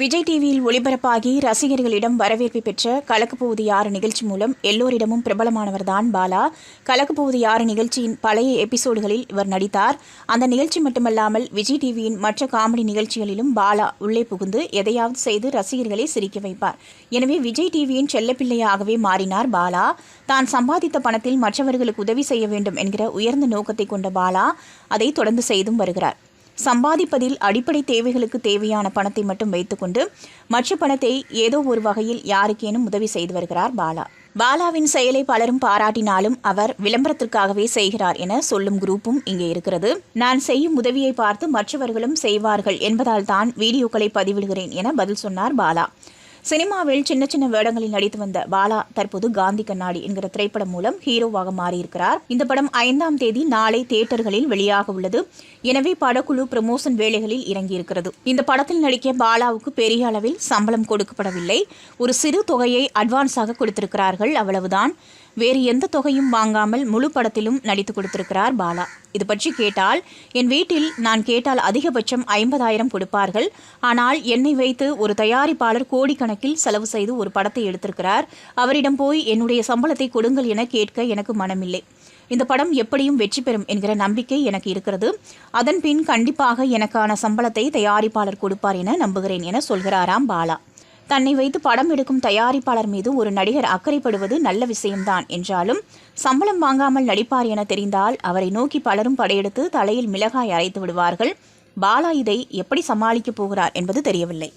விஜய் டிவியில் ஒளிபரப்பாகி ரசிகர்களிடம் வரவேற்பு பெற்ற கலக்கு போவது யாரு நிகழ்ச்சி மூலம் எல்லோரிடமும் பிரபலமானவர்தான் பாலா. கலக்கு போவது யாரு நிகழ்ச்சியின் பழைய எபிசோடுகளில் இவர் நடித்தார். அந்த நிகழ்ச்சி மட்டுமல்லாமல் விஜய் டிவியின் மற்ற காமெடி நிகழ்ச்சிகளிலும் பாலா உள்ளே புகுந்து எதையாவது செய்து ரசிகர்களை சிரிக்க வைப்பார். எனவே விஜய் டிவியின் செல்லப்பிள்ளையாகவே மாறினார் பாலா. தான் சம்பாதித்த பணத்தில் மற்றவர்களுக்கு உதவி செய்ய வேண்டும் என்கிற உயர்ந்த நோக்கத்தை கொண்ட பாலா அதை தொடர்ந்து செய்தும் வருகிறார். சம்பாதிப்பதில் அடிப்படை தேவைகளுக்கு தேவையான பணத்தை மட்டும் வைத்துக்கொண்டு மற்ற பணத்தை ஏதோ ஒரு வகையில் யாருக்கேனும் உதவி செய்து வருகிறார் பாலா. பாலாவின் செயலை பலரும் பாராட்டினாலும் அவர் விளம்பரத்திற்காகவே செய்கிறார் என சொல்லும் குரூப்பும் இங்கே இருக்கிறது. நான் செய்யும் உதவியை பார்த்து மற்றவர்களும் செய்வார்கள் என்பதால் தான் வீடியோக்களை பதிவிடுகிறேன் என பதில் சொன்னார் பாலா. சினிமாவில் சின்ன சின்ன வேடங்களில் நடித்து வந்த பாலா தற்போது காந்தி கண்ணாடி என்கிற திரைப்படம் மூலம் ஹீரோவாக மாறியிருக்கிறார். இந்த படம் ஐந்தாம் தேதி நாளை தியேட்டர்களில் வெளியாக உள்ளது. எனவே படக்குழு ப்ரமோஷன் வேலைகளில் இறங்கியிருக்கிறது. இந்த படத்தில் நடிக்க பாலாவுக்கு பெரிய அளவில் சம்பளம் கொடுக்கப்படவில்லை. ஒரு சிறு தொகையை அட்வான்ஸாக கொடுத்திருக்கிறார்கள் அவ்வளவுதான். வேறு எந்த தொகையும் வாங்காமல் முழு படத்திலும் நடித்து கொடுத்திருக்கிறார் பாலா. இது பற்றி கேட்டால் என் வீட்டில் நான் கேட்டால் அதிகபட்சம் ஐம்பதாயிரம் கொடுப்பார்கள். ஆனால் என்னை வைத்து ஒரு தயாரிப்பாளர் கோடிக்கணக்கில் செலவு செய்து ஒரு படத்தை எடுத்திருக்கிறார். அவரிடம் போய் என்னுடைய சம்பளத்தை கொடுங்கள் என கேட்க எனக்கு மனமில்லை. இந்த படம் எப்படியும் வெற்றி பெறும் என்கிற நம்பிக்கை எனக்கு இருக்கிறது. அதன் பின் கண்டிப்பாக எனக்கான சம்பளத்தை தயாரிப்பாளர் கொடுப்பார் என நம்புகிறேன் என சொல்கிறாராம் பாலா. தன்னை வைத்து படம் எடுக்கும் தயாரிப்பாளர் மீது ஒரு நடிகர் அக்கறைப்படுவது நல்ல விஷயம்தான் என்றாலும் சம்பளம் வாங்காமல் நடிப்பார் என தெரிந்தால் அவரை நோக்கி பலரும் படையெடுத்து தலையில் மிளகாய் அரைத்து விடுவார்கள். பாலா இதை எப்படி சமாளிக்கப் போகிறார் என்பது தெரியவில்லை.